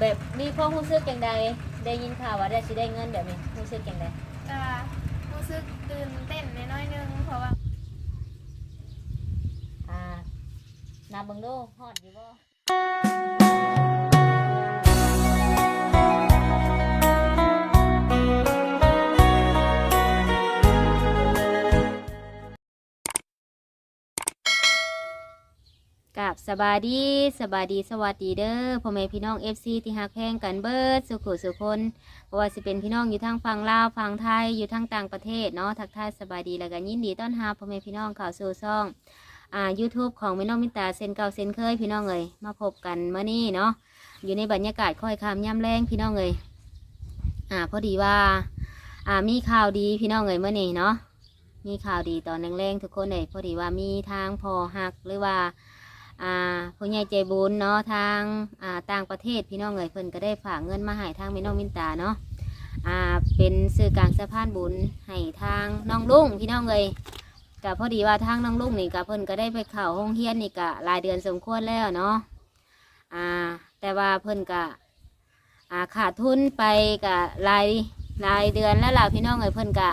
แบบมีความรู้สึกอย่างใดได้ยินข่าวว่าได้สิได้เงินแบบนี้รู้สึกอย่างใดก็รู้สึกตื่นเต้นน้อยๆนึงเพราะว่าอ่านับเบิ่งดูฮอดอยู่บ่ับสบายดีสบายดีสวัสดีเด้อพ่อแม่พี่น้อง FC ที่ฮักแพงกันเบิดสุขุสุคนเพราะว่าสิเป็นพี่น้องอยู่ทางฝั่งลาวฝั่งไทยอยู่ทางต่างประเทศเนาะทักทายสบายดีแล้วก็ยินดีต้อนรับพ่อแม่พี่น้องข่าวสู่ซ่องอ่า YouTube ของแม่น้องมิตาเซนเก่าเซนเคยพี่น้องเอยมาพบกันเมื่อนี้เนาะอยู่ในบรรยากาศค่อยคำย่ำแรงพี่น้องเอยอ่าพอดีว่าอ่ามีข่าวดีพี่น้องเอยเมื่อนี้เนาะมีข่าวดีตอนแรงๆทุกคนเลยพอดีว่ามีทางพอหักหรือว่า อ่าผู้ใหญ่ใจบุญเนาะทางอ่าต่างประเทศพี่น้องเอ๋ยเพิ่นก็ได้ฝากเงินมาให้ทางแม่น้องมินตาเนาะอ่าเป็นสื่อกลางสะพานบุญให้ทางน้องลุงพี่น้องเอ๋ยก็พอดีว่าทางน้องลุงนี่ก็เพิ่นก็ได้ไปเข้าห้องเฮียนนี่ก็หลายเดือนสมควรแล้วเนาะอ่าแต่ว่าเพิ่นก็อ่าขาดทุนไปก็หลายหลายเดือนแล้วล่ะพี่น้องเอ๋ยเพิ่นก็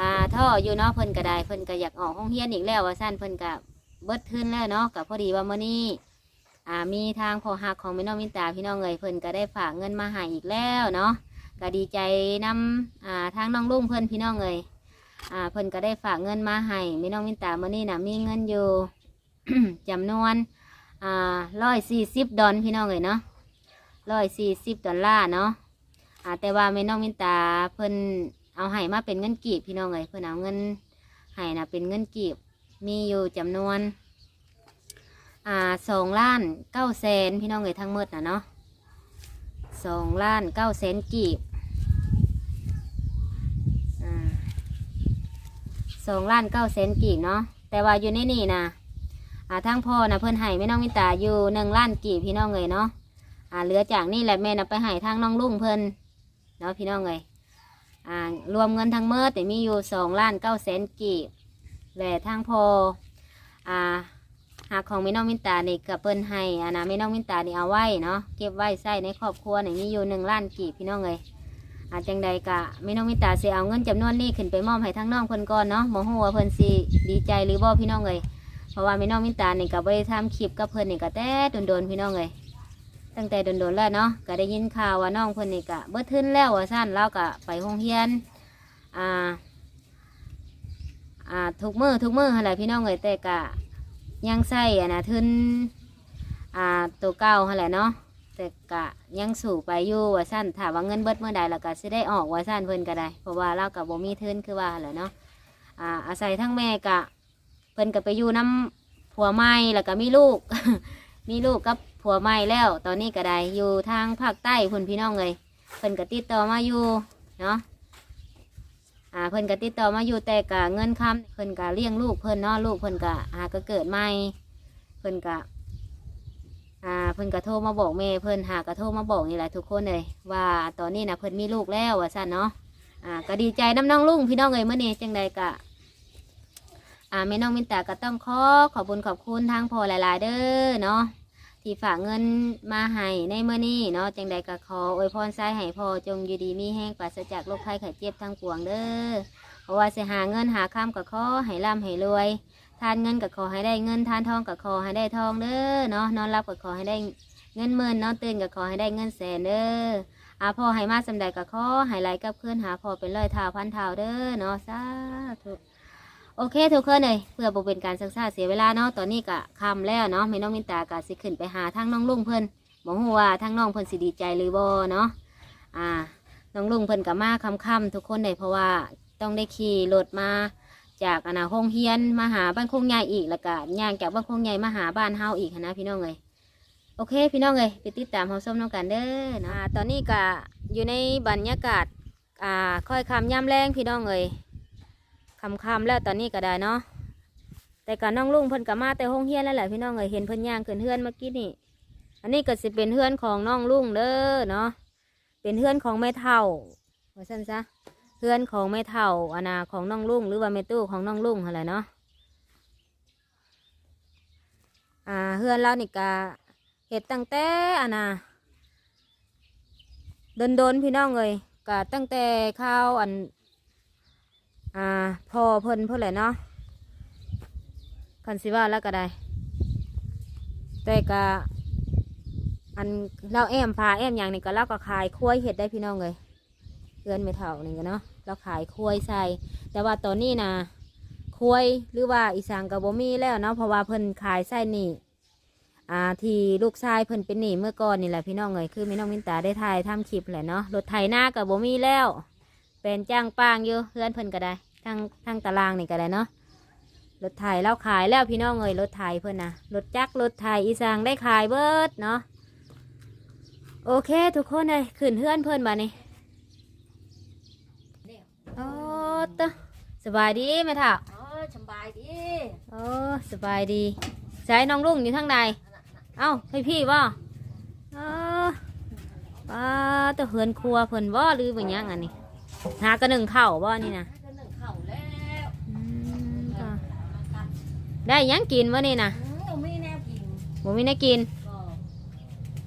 อ่าท่ออยู่เนาะเพิ่นก็ได้เพิ่นก็อยากออกห้องเฮียนอีกแล้วว่าสั้นเพิ่นก็ เบิดขึ้นแล้วเนาะกับพอดีว่ามื่อนี้อ่ามีทางพอหักของแม่น้องมินตาพี่น้องเอ๋ยเพิ่นก็ได้ฝากเงินมาให้อีกแล้วเนาะก็ดีใจนำอ่าทางน้องลุงเพิ่นพี่น้องเอ๋ยอ่าเพิ่นก็ได้ฝากเงินมาให้แม่น้องมินตามื่อนี้น่ะมีเงินอยู่จำนวนอ่าร้อยสี่สิบดอลพี่น้องเอ๋ยเนาะร้อยสี่สิบดอลลาร์เนาะอ่าแต่ว่าแม่น้องมินตาเพิ่นเอาให้มาเป็นเงินกีบพี่น้องเอ๋ยเพิ่นเอาเงินให้นะเป็นเงินกีบ มีอยู่จำนวน อ่าสองล้านเก้าแสนพี่น้องเอ๋ยทั้งหมดนะเนาะสองล้านเก้าแสนกีบอ่สองล้านเก้าแสนกีบเนาะแต่ว่าอยู่ในนี่นะอ่าทั้งพ่อนะเพื่อนให้แม่น้องมิตาอยู่หนึ่งล้านกีบพี่น้องเอ๋ยเนาะอ่าเหลือจากนี่แหละแม่นะไปให้ทางน้องลุงเพิ่นเนาะพี่น้องเอ๋ยอ่ารวมเงินทั้งหมดแต่มีอยู่สองล้านเก้าแสนกีบ และทางพออ่าหากของแม่น้องมินตานี่กับเปิ้นให้อ่านะแม่น้องมินตานี่เอาไว้เนาะเก็บไว้ใส่ในครอบครัวนี่มีอยู่หนึ่งล้านกีบพี่น้องเลยอาจังใดกะแม่น้องมินตาเสิเอาเงินจำนวนนี้ขึ้นไปมอบให้ทั้งน้องเพิ่นก่อนเนาะโมโหว่าเพิ่นสิดีใจหรือบ่พี่น้องเลยเพราะว่าแม่น้องมินตานี่กับไปทำคลิปกับเพิ่นนี่ก็แต่โดนๆพี่น้องเลยตั้งแต่โดนๆแล้วเนาะก็ได้ยินข่าวว่าน้องเพิ่นนี่กะเบิดทึนแล้วว่าสั้นเรากะไปโรงเรียนอ่า อ่าทุกมือทุกมืออะไรพี่น้องเอ้ยแต่กะยังใส่อะนะทึนอ่าตัวเก่าอะไรเนาะแต่กะยังสู่ไปอยู่ว่าสั้นถามว่าเงินเบิดเมื่อใดแล้วก็สิได้ออกว่าสั้นเพิ่นก็ได้ เพราะว่าเรากับบ่มีทึนคือว่าแหละเนาะอ่าอาศัยทั้งแม่กะเพิ่นก็ไปอยู่น้ำผัวใหม่แล้วก็มีลูก มีลูกกับผัวใหม่แล้ว ตอนนี้ก็ได้อยู่ทางภาคใต้พุ่นพี่น้องเลยเพิ่นก็ติดต่อมาอยู่เนาะ อ่าเพิ่นก็ติดต่อมาอยู่แต่กะเงินคำเพิ่นก็เลี้ยงลูกเพิ่นเนาะลูกเพิ่นก็หาก็เกิดใหม่เพิ่นก็อ่าเพิ่นก็โทรมาบอกแม่เพิ่นหาก็โทรมาบอกนี่แหละทุกคนเลยว่าตอนนี้นะเพิ่นมีลูกแล้วว่าซั่นเนาะอ่าก็ดีใจน้ำน้องลุงพี่น้องเอ้ยเมื่อนี้จังใดกะอ่าแม่น้องมินตาก็ต้องขอขอบคุญขอบคุณทางพอหลาย ๆ เด้อเนาะ ที่ฝากเงินมาให้ในเมื่อนี้เนาะจังใดก็ขออวยพรใส่ให้พอจงอยู่ดีมีแห้งปราศจากโรคภัยไข้เจ็บทั้งปวงเด้อเพราะว่าสิหาเงินหาคำกับขอให้ร่ำให้รวยทานเงินกับขอให้ได้เงินทานทองกับขอให้ได้ทองเด้อเนาะนอนรับกับขอให้ได้เงินหมื่นนอนตื่นกับขอให้ได้เงินแสนเด้ออาพ่อให้มาสำใดกับขอให้ไหลกับเพื่อนหาพ่อเป็นร้อยเท่าพันเท่าเด้อเนาะสาธุ โอเคทุกคนเลยเพื่อบ่เป็นการศึกษาเสียเวลาเนาะตอนนี้กะคำแล้วเนาะแม่น้องมินตากะสิขึ้นไปหาทางน้องลุงเพิ่นบอกว่าทางน้องเพิ่นสิดีใจหรือบ่เนาะอ่าน้องลุงเพิ่นกับมาคำๆทุกคนเลยเพราะว่าต้องได้ขี่รถมาจากอนาห้องเฮียนมาหาบ้านโคงใหญ่อีกแล้วก็ย่างจากบ้านโคงใหญ่มาหาบ้านเฮาอีกนนะพี่น้องเลยโอเค พี่น้องเลยไปติดตามเฮาส้มน้องกันเด้อนะตอนนี้ก็อยู่ในบรรยากาศอ่าค่อยคำย่ำแรงพี่น้องเลย คำคำแล้วตอนนี้ก็ได้เนาะแต่กับน้องลุงเพิ่นก็มาแต่ห้องเฮียนแล้วแหละพี่น้องเลยเห็นเพิ่นย่างขึ้นเฮือนเมื่อกี้นี่ อันนี้ก็สิเป็นเฮือนของน้องลุงเด้อเนาะเป็นเฮือนของแม่เฒ่าว่าซั่นซะเพื่อนของแม่เท่าอานาของน้องลุงหรือว่าแม่ตู้ของน้องลุงอะไรเนาะอ่าเพื่อนเรานี่กะเห็ดตั้งแต่อานาโดนๆพี่น้องเลยก็ตั้งแต่ข้าวอัน อ่าพอเพิ่นเพิ่นแหละเนาะคันสิว่าแล้วก็ได้ แต่ก็อันเราแอมพาแอมอย่างนี้ก็เราก็ขายคุ้ยเห็ดได้พี่น้องเลยเดือนไม่เท่านี่ก็เนาะเราขายคุ้ยใส่แต่ว่าตอนนี้นะคุ้ยหรือว่าอีสานกับบ่มีแล้วเนาะเพราะว่าเพิ่นขายไส้นี่อ่าที่ลูกชายเพิ่นเป็นหนี้เมื่อก่อนนี่แหละพี่น้องเลยคือแม่น้องมินตาได้ถ่ายทำคลิปแหละเนาะรถไถหน้ากับบ่มีแล้ว เป็นจ้างปางอยู่เพื่อนเพิ่นก็ได้ทั้งทั้งตารางนี่ก็ได้เนาะรถไถเราขายแล้วพี่น้องเอ้ยรถไถเพิ่นนะรถจักรรถไถอีสางได้ขายเบิดเนาะโอเค ทุกคนเลยขึ้นเพื่อนเพิ่นบ่นี่โอ้ตะสบายดีไหมท่าเออสบายดีโอ้สบายดีใช้น้องลุงอยู่ทางใดเอ้าให้พี่บ่เออป้าตะเฮือนครัวเพิ่นบ่หรือเป็นหยังอันนี้ หากระหนึ่งเข่าวบ่นี่นะก็นึ่งข้าวแล้วอืมก็ได้หยังกินวะนี่นะอืมมีแนวกินบ่มีได้กินก็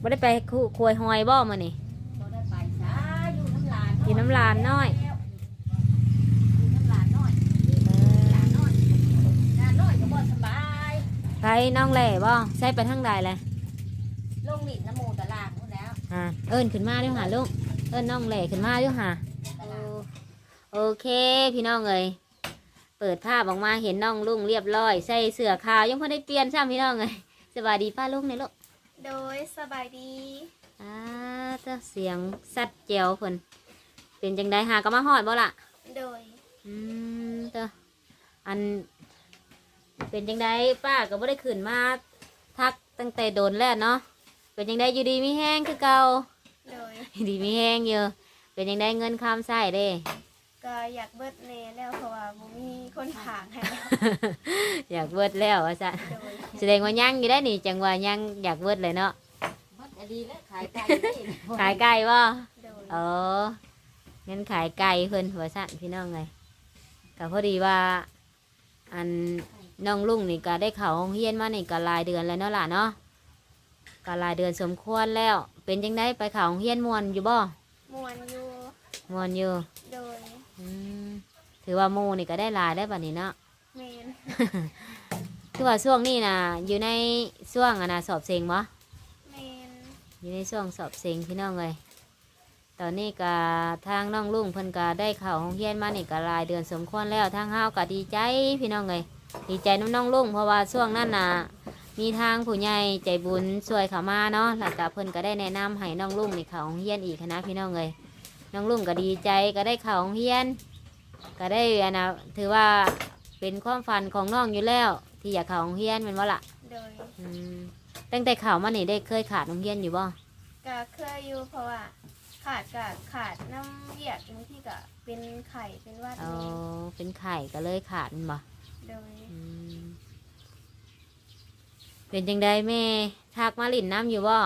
บ่ได้ไปคุควยหอยบ่มานี่ บ่ได้ไปจ้าอยู่น้ำลานกินน้ำลานน้อย อยู่น้ำลานน้อยลานน้อยลานน้อยก็บ่สบายไปน้องแหล่บ่ใส่ไปทางใดเลยลงหลินน้ำหมูตลาดนู่นแล้วอ่าเอิ้นขึ้นมาเดี๋ยวหาลูกเอิ้นน้องแหล่ขึ้นมาเดี๋ยวหาตลาด โอเค พี่น้องเอ้ยเปิดภาพออกมาเห็นน้องลุงเรียบร้อย ใส่เสื้อขาวยังพอได้เปลี่ยนซ้ำพี่น้องเอ้ยสวัสดีป้าลุงในลูกโดยสบายดีอ่าเจ้าเสียงสัดเจียวเพิ่นเป็นจังไดหาก็มาฮอดบ่ล่ะโดยอืมเด้ออัน เป็นจังไดป้าก็บ่ได้ขึ้นมาทักตั้งแต่โดนแล้วเนาะเป็นจังไดอยู่ดีมีแห้งคือเก่าโดยอยู่ดีมีแห้งอยู่เป็นจังไดเงินคำใส่เด้ ก็อยากเบิดเนแล้วเพราะว่าบ่มีคนผางให้แล้วอยากเบิดแล้วว่าซะโดยแสดงว่ายังอยู่ได้นี่ จังว่ายังอยากเบิดเลยเนาะมันก็ดีแล้วขายไก่นี่ขายไก่บ่โดยเอองั้นขายไก่เพิ่นว่าซั่นพี่น้องเลยก็พอดีว่า อันน้องลุงนี่ก็ได้เข้าห้องเรียนมานี่ก็หลายเดือนแล้วเนาะล่ะเนาะก็หลายเดือนสมควรแล้ว เป็นจังไดไปเข้าห้องเรียนม่วนอยู่บ่มวนอยู่ม่วนอยู่ โดยอืม ถือว่าหมู่นี่ก็ได้หลายได้บัดนี้เนาะเมนคือว่าช่วงนี้น่ะอยู่ในช่วงอะนะสอบเซ็งบ่เมนอยู่ในช่วงสอบเซ็งพี่น้องเลยตอนนี้ก็ทางน้องลุงเพิ่นก็ได้เข้าห้องเรียนมานี่ก็หลายเดือนสมควรแล้วทางเฮาก็ดีใจพี่น้องเลยดีใจน้ำน้องลุงเพราะว่าช่วงนั้นน่ะ มีทางผู้ใหญ่ใจบุญช่วยเขามาเนาะแล้วก็เพิ่นก็ได้แนะนำให้น้องลุงนี่เข้าห้องเรียนอีกนะพี่น้องเลยน้องลุงก็ดีใจก็ได้เข้าห้องเรียน ก็ได้อันนะถือว่าเป็นความฝันของน้องอยู่แล้ว ที่อยากเข้าห้องเรียนแมันว่าล่ะโดยอืมตั้งแต่เข้ามานี่ได้เคยขาดห้องเรียนอยู่บ่ก็เคยอยู่เพราะว่าขาดก็ขาดน้ำเหยียดบางที่ก็เป็นไข่เป็นหวัดเอานี่เป็นไข่ก็เลยขาดแม่นบ่โดยอืมเป็นจังไดแม่ทักมาหลินน้ำอยู่บ่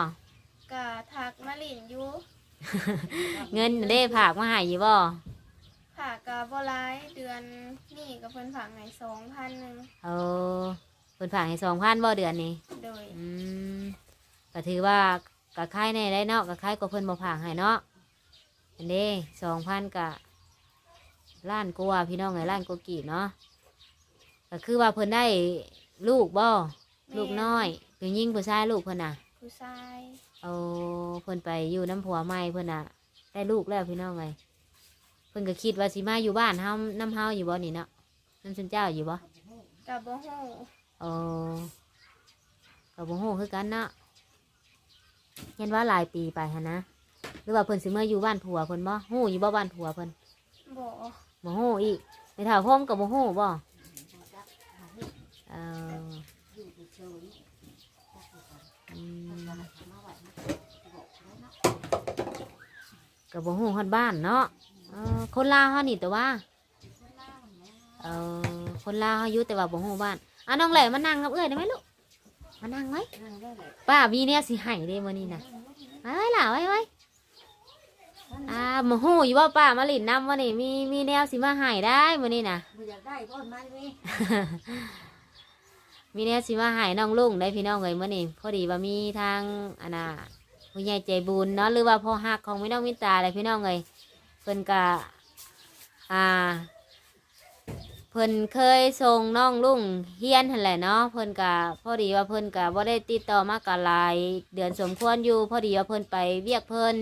ก็ทักมาหลินอยู่ เงินได้ผากมาใหายอยู่บ่ ผากก็บ่ร้ายเดือนนี่ก็เพิ่นผากให้สองพันหนึ่งเอาเพิ่นผากให้สองพันบ่เดือนนี้ โดยอืมก็ถือว่ากะค่ายในได้เนาะกะค่ายก็เพิ่นบ่ผากให้เนาะอันนี้สองพันกะล้านกว่าพี่น้องไงล้านกว่ากีบเนาะก็คือว่าเพิ่นได้ลูกบ่ลูกน้อยเป็นยิ่งผู้ชายลูกเพิ่นน่ะผู้ชายเอาเพิ่นไปอยู่น้ำผัวใหม่เพิ่นน่ะ ได้ลูกแล้วพี่น้องไงเพิ่นก็คิดว่าสิมาอยู่บ้านเฮาน้ำเฮาอยู่บ่นี่เนาะน้ำชุนเจ้าอยู่บ่ก็บ่ฮู้เออก็บ่ฮู้คือกันเนาะเห็นว่าหลายปีไปหั่นนะหรือว่าเพิ่นสิมาอยู่บ้านผัวเพิ่นบ่ฮู้อยู่บ่บ้านผัวเพิ่นบ่บ่ฮู้อีกในถาวพ่อมก็บ่ฮู้บ่เอออยู่เฉยอืมๆมาไหวมาบอกแล้วเนาะก็บ่ฮู้ฮอดบ้านเนาะ เออคนลาวเฮานี่แต่ว่าคนล่างแล้วเออคนลาวเฮาอยู่แต่ว่าบ่ฮู้บ้านอะน้องแหล่มานั่งกับเอ้ยได้ไหมลูกมานั่งไหมนั่งได้เลยป้ามีเนี่ยสิให้เด้มื้อนี้น่ะไว้ไว้ล่ะไว้ไว้อ่าบ่ฮู้อยู่ว่าป้ามาลินน้ำมื้อนี้มีมีแนวสิมาให้ได้มื้อนี้น่ะบ่อยากได้ก้อนไม้ไหมมีแนวสิมาให้น้องลุงได้พี่น้องเอ้ยมื้อนี้พอดีว่ามีทางอันน่ะผู้ผู้ใหญ่ใจบุญเนาะหรือว่าพ่อฮักของพี่น้องมิตราอะไรพี่น้องเลยเพิ่นกะอ่า เพิ่นเคยส่งน้องลุงเฮียนหั่นแหละเนาะเพิ่นกะพอดีว่าเพิ่นกะบ่ได้ติดต่อมากะหลาย เดือนสมควรอยู่ พอดีว่าเพิ่นไปเวียกเพิ่น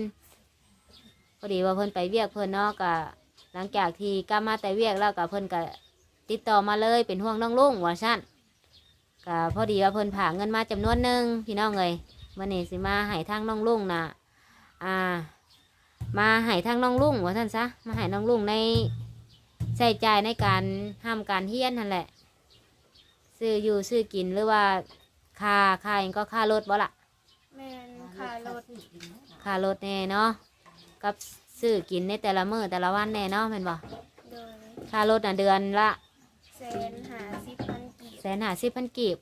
พอดีว่าเพิ่นไปเวียกเพิ่นเนาะกะหลังจากที่กลับมาแต่เวียกแล้วกะเพิ่นกะติดต่อมาเลยเป็นห่วงน้องลุงว่าซั่นกะพอดีว่าเพิ่นผ่าเงินมาจำนวนหนึ่งพี่น้องเอ้ยวันนี้สิมาให้ทางน้องลุงน่ะอ่า มาให้ทางน้องลุงว่าซั่นซะมาให้น้องลุงในใช้จ่ายในการห้ามการเฮี้ยนนั่นแหละ ซื้ออยู่ซื้อกินหรือว่าค่าค่าเองก็ค่ารถบ่ละแม่นค่ารถค่ารถแน่เนาะกับซื้อกินในแต่ละมื้อแต่ละวันแน่เนาะแม่นบ่โดยค่ารถน่ะเดือนละแสนหาสิบพันกีบแสนหาสิบพันกีบ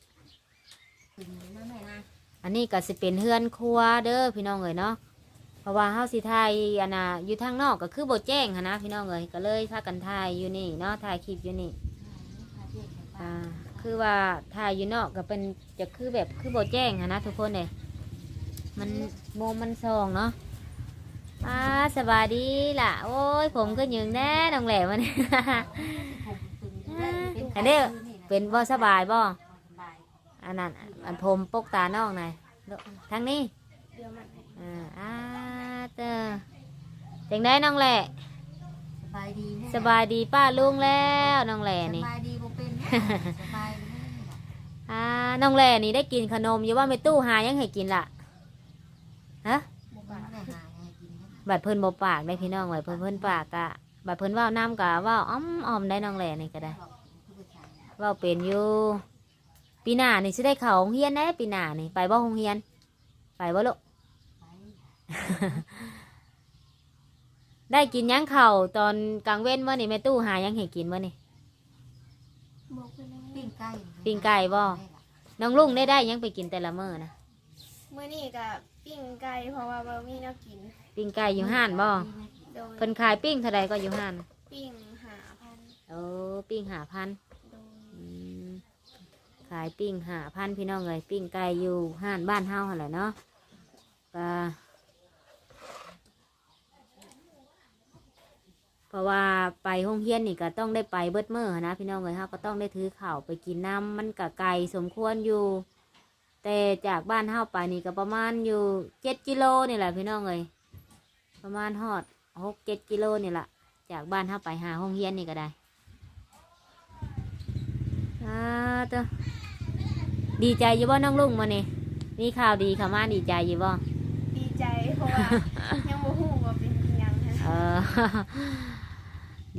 อันนี้ก็สิเป็นเฮือนครัวเด้อพี่น้องเอ๋ยเนาะ เพราะว่าเฮาสิถ่ายอันน่ะอยู่ทางนอกก็คือบ่แจ้งหันนะพี่น้องเอ๋ยก็เลยพากันถ่ายอยู่นี่เนาะถ่ายคลิปอยู่นี่อ่าคือว่าถ่ายอยู่นอกก็เป็นจะคือแบบคือโบแจ้งหันนะทุกคนเลยมันโมมันซองเนาะอ่าสบายดีล่ะ โอ้ยผมก็ยืงแน่น้องแหลมมันอันนี้เป็นบ่สบายบ่อันนั้นอันผมปกตาน้องหน่อยทางนี้อ่า อ่าเตอจังได้น้องแหละ สบายดีแน่สบายดีป้าลุงแล้วน้องแหล่สนี่บายดีบ่เป็นแน่สบายดีแน่ล่ะอ่าน้องแหล่นี่ได้กินขนมอยู่ว่าไม่ตู้หายังให้กินล่ะฮะบ่ปากได้หาให้กินนะบัดเพิ่นบ่ปากได้พี่น้องไว้เพิ่นเพิ่นปากกะบัดเพิ่นเว้าน้ำกะเว้าอ้อมอ้อมได้น้องแหล่นี่ก็ได้ บอกผู้ชายเว้าเป็นอยู่ปีหน้านี่สิได้เข้าโรงเรียนแน่ปีหน้านี่ไปบ่โรงเรียน ไปบ่ลูกไป ได้กินหยังข้าวตอนกลางเว้นมื้อนี่แม่ตู้หายังให้กินมื้อนี่ บอกไปเลยปิ้งไก่ปิ้งไก่บ่ น้องลุงได้ได้หยังไปกินแต่ละมื้อนะเมื่อนี้กับปิ้งไก่เพราะว่าบ่มีแนวกิน ปิ้งไก่อยู่ห้านบ่โดยเพิ่นขายปิ้งเท่าใดก็อยู่ห้านปิ้งหาพันโอ้ปิ้งหาพันโดยอืมขายปิ้งหาพันพี่น้องเลยปิ้งไก่อยู่ห้านบ้านเฮาหั่นแหละเนาะก็เพ ราะว่าไปห้องเฮียนนี่ก็ต้องได้ไปเบิดเมื่อนะพี่น้องเลยเฮาก็ต้องได้ถือข่าวไปกินน้ำมันก็ไกลสมควรอยู่ แต่จากบ้านเฮาไปนี่ก็ประมาณอยู่เจ็ดกิโลนี่แหละพี่น้องเลยประมาณฮอดหกเจ็ดกิโลนี่แหละจากบ้านเฮาไปหาห้องเฮียนนี่ก็ได้อ่าตัวดีใจอยู่บ่น้องลุงมานี่มีข่าวดีเข้ามาดีใจอยู่บ่ดีใจเพราะว่ายังบ่ฮู้ว่าเป็นอิหยังนะเออ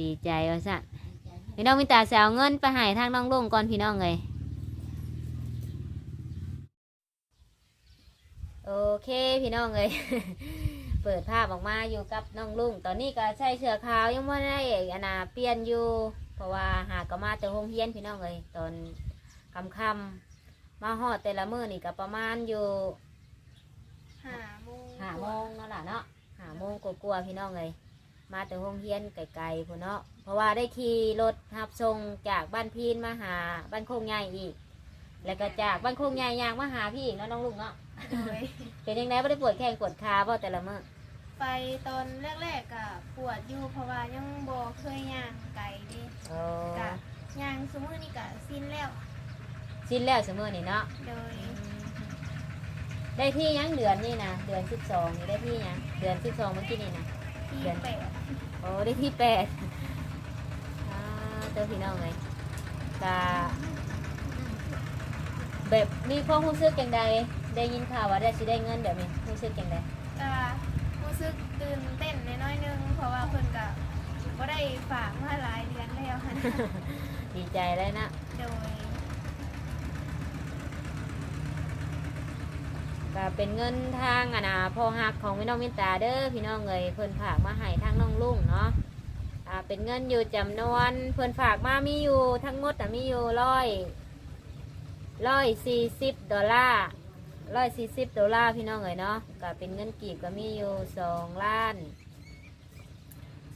ดีใจว่าสั่นพี่น้องมิตาแซวเงินไปให้ทางน้องลุงก่อนพี่น้องเลยโอเคพี่น้องเลยเปิดภาพออกมาอยู่กับน้องลุงตอนนี้ก็ใส่เสื้อขาวยังไม่ได้อันนาเปลี่ยนอยู่ เพราะว่าหากก็มาแต่โรงเรียนพี่น้องเลยตอนคำคำๆมาฮอดแต่ละมื้อนี่ก็ประมาณอยู่หาโมงห้าโมงเนาะล่ะเนาะห้าโมงกลัวาๆพี่น้องเลย มาแต่โรงเรียนไกลๆพุ่นเนาะเพราะว่าได้ขี่รถรับส่งจากบ้านพีนมาหาบ้านโคงใหญ่อีก แล้วก็จากบ้านโคงใหญ่ยางมาหาพี่อีกเนาะน้องลุงเนาะโดยเป็นยังไงไม่ได้ปวดแข้งปวดขาเปล่าแต่ละมื้อไปตอนแรกๆก็ปวดอยู่เพราะว่ายังบ่เคยย่างไก่เดิโอ้กะย่างซุมื้อนี้ก็สิ้นแล้วสิ้นแล้วเสมอนี่เนาะโดยได้ที่ยังเดือนนี่นะเดือนสิบสองนี่ได้ที่ยังเดือนสิบสองเมื่อกี้นี่นะที่ เดือนแปดโอ้ได้ที่แปดอ่าเจอพี่น้องเลยกาแบบมีความรู้สึกอย่างใดได้ยินข่าวว่าได้สิได้เงินแบบนี้รู้สึกอย่างใดก็รู้สึกตื่นเต้นน้อยๆนึง เพราะว่าเพิ่นก็บ่ได้ฝากมาหลายเดือนแล้วหันดีใจเลยนะ โดย ก็เป็นเงินทางอะนะพ่อหักของพี่น้องมินตาเด้อพี่น้องเลยเพิ่นฝากมาให้ทางน้องลุงเนาะอ่าเป็นเงินอยู่จำนวนเพิ่นฝากมามีอยู่ทั้งหมดอะมีอยู่ร้อยร้อยสี่สิบดอลลาร์ร้อยสี่สิบดอลลาร์พี่น้องเลยเนาะก็เป็นเงินกีบก็มีอยู่สองล้าน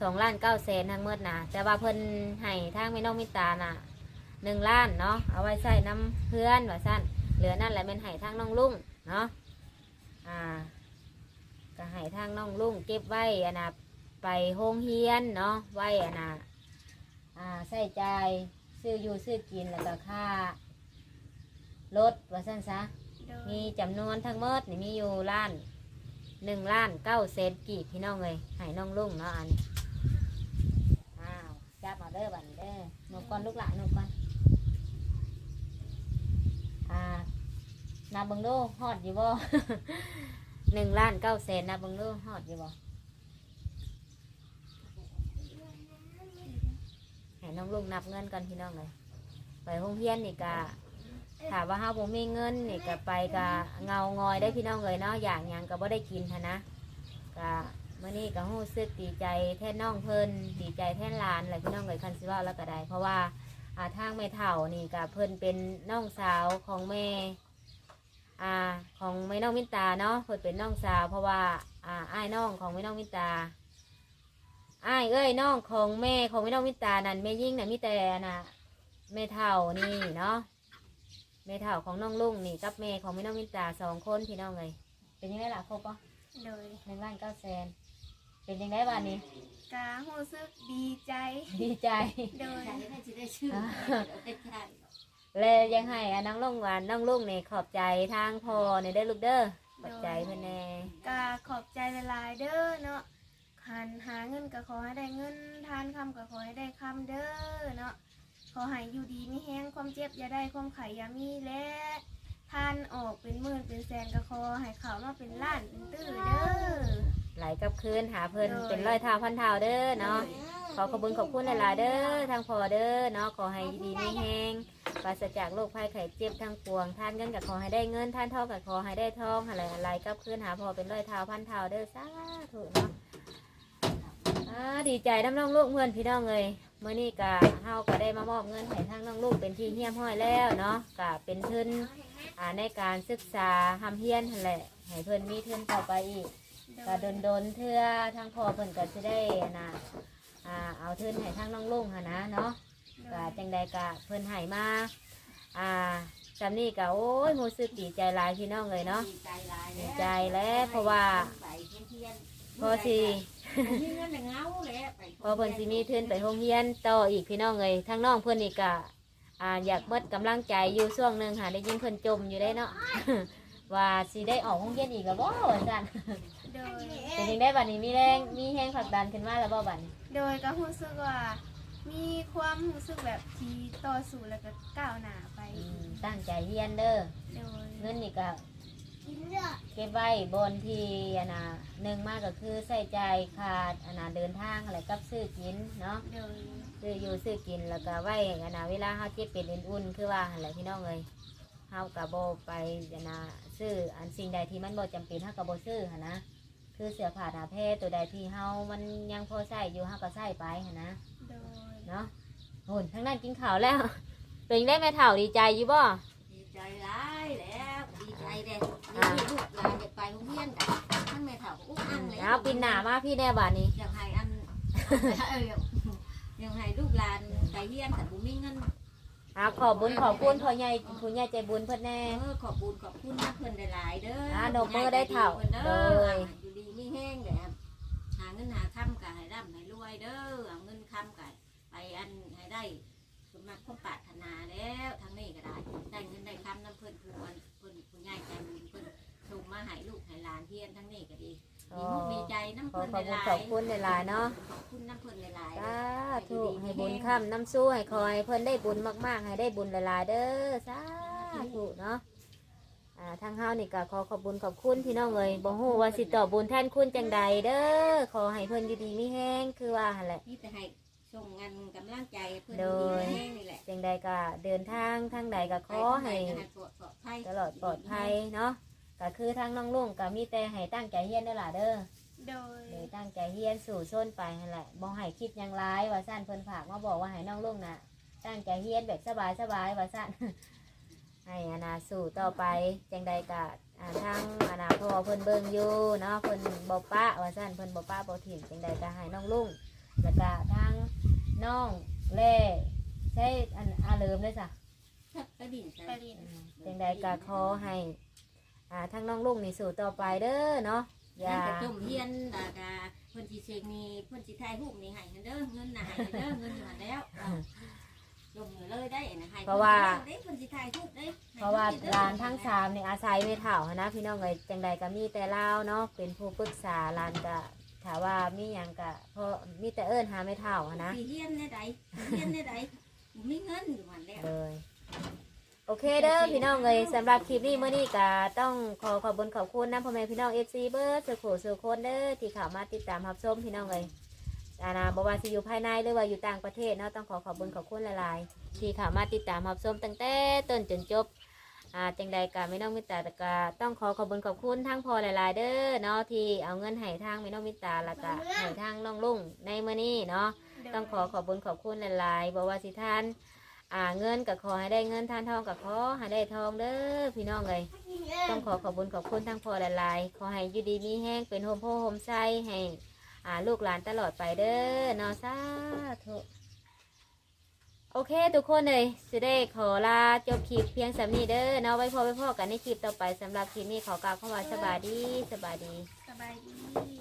สองล้านเก้าแสนทั้งหมดนะแต่ว่าเพิ่นให้ทางพี่น้องมินตาน่ะหนึ่งล้านเนาะเอาไว้ใส่น้ำเพื่อนว่าสั้นเหลือนั่นแหละเป็นให้ทางน้องลุงเนาะ อ่าทางน้องลุงเก็บไว้อันนะไปโรงเรียนเนาะไว้อันนะอ่าใส่ใจายซื้ออยู่ซื้อกินแล้วก็ค่ารถว่าสั้นซะ โดยมีจำนวนทั้งหมดนี่มีอยู่ล้านหนึ่งล้านเก้าเซนกีบพี่น้องเลยให้น้องลุงเนาะอันนี้อ้าวจับมาเด้อบัดนเด้อหนูก่อนลูกหลานหนูก่อนอ่า นับเบังดูฮอดอยู่บ่ หนึ่งล้านเก้าเซนนับเบังดูฮอดอยู่บ่ให้น้องลุงนับเงินกันพี่น้องเลยไปโรงเรียนนี่กะถามว่าเฮาบ่มีเงินนี่ก็ไปก็เงางอยได้พี่น้องเลยเนาะอย่างหยังก็บ่ได้กินหั้นนะก็มื้อนี้ก็รู้สึกดีใจแทนน้องเพิ่นดีใจแทนหลานแหละพี่น้องเลยคันสิเว่าแล้วก็ได้ เพราะว่าอ่าทางแม่เฒ่านี่ก็เพิ่นเป็นน้องสาวของแม่ อ่าของแม่น้องมินตาเนาะเพิ่นเป็นน้องสาว เพราะว่าอ่าอ้ายน้องของแม่น้องมินตาอ้ายเอ้ยน้องของแม่ของแม่น้องมินตานั่นแม่ยิ่งน่ะมีแต่น่ะแม่เฒ่านี่เนาะแม่เฒ่าของน้องลุงนี่กับแม่ของแม่น้องมินตาสองคนพี่น้องเลยเป็นยังไงล่ะครบปะโดยหนึ่งล้านเก้าแสนเป็นยังไงบ้านนี้การู้สึกดีใจดีใจ โดยใช่ได้สิได้ชื่อเป็ นใช่เลยยังให้อะน้องลุงหวานน้องลุงนี่ขอบใจทางพ่อในได้อลูกเด้อขอบใจเพื่อนแน่กาขอบใจหลายๆเด้อเนาะหันหาเงินก็ขอให้ได้เงิน ทานคำก็ขอให้ได้คำเด้อเนาะขอให้อยู่ดีไม่แห้งความเจ็บอย่าได้ความไข่อย่ามีและทานออกเป็นหมื่นเป็นแสนก็ขอให้เขามาเป็นล้านเป็นตื้อเด้อไหลกลับคืนหาเพิ่นโดยเป็นร้อยเท้าพันเท้าเด้อเนาะขอขอบคุญขอบคุณหลายๆเด้อทางพ่อเด้อเนาะขอให้อยู่ดีไม่แห้ง ปราศจากโรคภัยไข้เจ็บทางปวง ท่านเงินกับขอให้ได้เงิน ท่านทองกับขอให้ได้ทองอะไรอะไรกลับคืนหาพอเป็นร้อยเท้าพันเท้าเด้อสาธุเนาะอ่าดีใจน้ำน้องลูกเพื่อนพี่น้องเลยเมื่อนี้กะเฮาก็ได้มามอบเงินให้ทางน้องลูกเป็นที่เฮียมห้อยแล้วเนาะกะเป็นทุนอ่าในการศึกษาทำเฮียนนั่นแหละให้เพื่อนมีทุนต่อไปอีกกะโดนโดนๆเทื่อทางพอเพื่อนก็จะได้นะอ่าเอาทุนให้ทางน้องลุงหั้นนะเนาะ กะจังใดกะเพื่อนให้มาอ่าจำนี่กะโอ้ยมูสึกดีใจหลายพี่น้องเลยเนาะดีใจหลายดีใจแล้วเพราะว่าพอสิมีเงินเงาเลยพอเพิ่นสิมีทุนไปโรงเรียนต่ออีกพี่น้องเลยทั้งน้องเพิ่นนี่ก็อ่าอยากเบิดกำลังใจอยู่ช่วงหนึ่งค่ะได้ยินเพิ่นจมอยู่ได้เนาะ ว่าสิได้ออกโรงเรียนอีกแล้วบ่ว่าซั่นโดยเป็นจังได้บัดนี้มีแรงมีแรงผลักดันขึ้นมาแล้วบ่บัดนี้ โดยก็รู้สึกว่า มีความรู้สึกแบบที่ต่อสู้แล้วก็ก้าวหน้าไปอืมตั้งใจเรียนเด้อโดยเงินนี่ก็เก็บไว้บนที่อันน่ะหนึ่งมากก็คือใส่ใจายขาดอันน่ะเดินทางอะไรกับซื้อกินเนาะโดยซื้ออยู่ซื้อกินแล้วก็ไว้อันนะเวลาเฮาเจ็บเป็นอุ่นๆคือว่าหั่นแหละพี่น้องเอ้ยเฮาก็บ่ไปอันนะซื้ออันสิ่งใดที่มันบ่จำเป็นเฮาก็บ่ซื้อหั่นนะคือเสื้อผ้าหน้าแพรตัวใดที่เฮามันยังพอใช้อยู่เฮาก็ใช้ไปหั่นนะโดย เนาะโหุ่นทั้งนั้นกินข้าวแล้ว เป็นได้แม่เฒ่าดีใจอยู่บ่ดีใจร้ายแล้วดีใจเด็กดีลูกหลานจะไปโรงเรียนกันทั้งแม่เฒ่าอุ้มอันเลยเอาปินหน้ามาพี่แน่บัดนี้อยากให้อันเอออยากให้ลูกหลานไปเรียนแต่บุมีเงินเอาขอบบุญขอบคุณพ่อใหญ่ผู้ใหญ่ใจบุญเพิ่นแน่เออขอบบุญขอบคุณนะเพื่อนหลายๆเด้ออ่าดอกมือได้เท่าเด้โดอยอยู่ดีไม่แห้งเลยครับหาเงินหาค่ำกันให้ร่ำให้รวยเด้อเอาเงินค่ำกัน ไปอันให้ได้สมมาความปรารถนาแล้วทางนี้ก็ได้ได้เงินได้ค่ำน้ำเพื่อนผู้อันเพื่อนผู้ใหญ่ใจบุญเพื่อนส่งมาให้ลูกให้หลานเทียนทั้งนี้ก็ดีอ๋ดีอมุกดีใจน้ำขอเพื่อนขอบหคุณลายขอบคุณหลายๆเนาะขอบคุณน้ำเพื่อนหลายสาธุให้บุญค่ำน้ำสู้ให้คอย เพิ่นได้บุญมากๆ ให้ได้บุญหลายๆเด้อสาธุเนาะอ่าทางเฮานี่ก็ขอขอบบุญขอบคุณพี่น้องเลยบ่ฮู้ว่าสิตอบบุญแทนคุณจังใดเด้อขอให้เพิ่นอยู่ดีมีแห้งคือว่าหั่นแหละๆนี่จะให้ ส่งงานกำลังใจเพื่อนโดดียแห้งนี่แหละจังใดก็เดินทางทางใดก็ขอให้ปปลอดภัยตลอดปลอดภัยเนาะก็คือทางน้องลุงก็มีแต่ให้ตั้งใจเฮียนเด้อล่ะเด้อโดยเลยตั้งใจเฮียนสู่ส้นไปนั่นแหละบ่ให้คิดหยังร้ายว่าสั้นเพิ่นฝากมาบอกว่าให้น้องลุงน่ะ ตั้งใจเฮียนแบบสบายสบายว่าสั้นให้อานาสู่ต่อไปจังใดกะอ่าทางอานาพ่อเพิ่นเบิ่งอยู่เนาะเพิ่นบ่ปะว่าสั้นเพิ่นบ่ปะบ่ถิ่มจังใดก็ให้น้องลุงแล้วก็ทาง น้องเล่ใช้อันอาเลิมเลยจ้ะถ้าไปดินไปเรียนจังใดก็ขอให้ อ่าทางน้องลุงนี่สู่ต่อไปเด้อเนาะอย่านั่นก็จมเฮียนแล้วก็เพิ่นสิเช็คนี่เพิ่นสิถ่ายรูปนี่ให้เด้อเงินน่ะให้เด้อเงินอยู่หั่นแล้วเอาจมเลยได้นะให้เพราะว่าเด้เพิ่นสิถ่ายรูปเด้ให้เพราะว่าเด้อร้านทั้งสามนี่อาศัยไม่เท่าหั้นนะพี่น้องเอ้ยจังใดก็มีแต่เล่าวเนาะเป็นผู้ปรึกษาร้านก็ ถามว่ามีหยังก็เพราะมีแต่เอิ้นหาไม่เท่าหั้นนะสิเฮียนในใดสิเฮียนในใดบ่มีเงินอยู่หั่นแล้วเลยโอเคเด้อพี่น้องเอ้ยสำหรับคลิปนี้เมื่อนี้ก็ต้องขอขอบคุญขอบคุณนะพ่อแม่พี่น้องเอฟซีเบิร์ดสุขูสุคนเด้อที่เข้ามาติดตามรับชมพี่น้องเอ้ยอาณาบอกว่าสิอยู่ภายในหรือว่าอยู่ต่างประเทศเนาะต้องขอขอบคุญขอบคุณหลายๆที่เข้ามาติดตามรับชมตั้งแต่ต้นจนจบ อ่าจังใดก็ไม่น้องมิตาแต่ก็ต้องขอขอบคุญขอบคุณทั้งพอหลาย ๆ เด้อเนาะที่เอาเงินให้ทางไม่น้องมิตาแล้วก็ให้ทางน้องลุงในมื้อนี้เนาะต้องขอขอบคุญขอบคุณหลายๆบอกว่าสิท่านอ่าเงินก็ขอให้ได้เงินทานทองก็ขอให้ได้ทองเด้อพี่น้องเลยต้องขอขอบคุญขอบคุณทั้งพ่อหลาย ๆ ขอให้อยู่ดีมีแห้งเป็นโฮมโพโฮมไซให้อ่าลูกหลานตลอดไปเด้อเนอสาธุโอ เคทุกคนเลยจะได้ขอลาจบคลิปเพียงสามีเด้อเนาะไว้พอไว้พอกันในคลิปต่อไปสำหรับคลิปนี้ขอกล่าวคำว่าสบายดีสบายดี สบายดี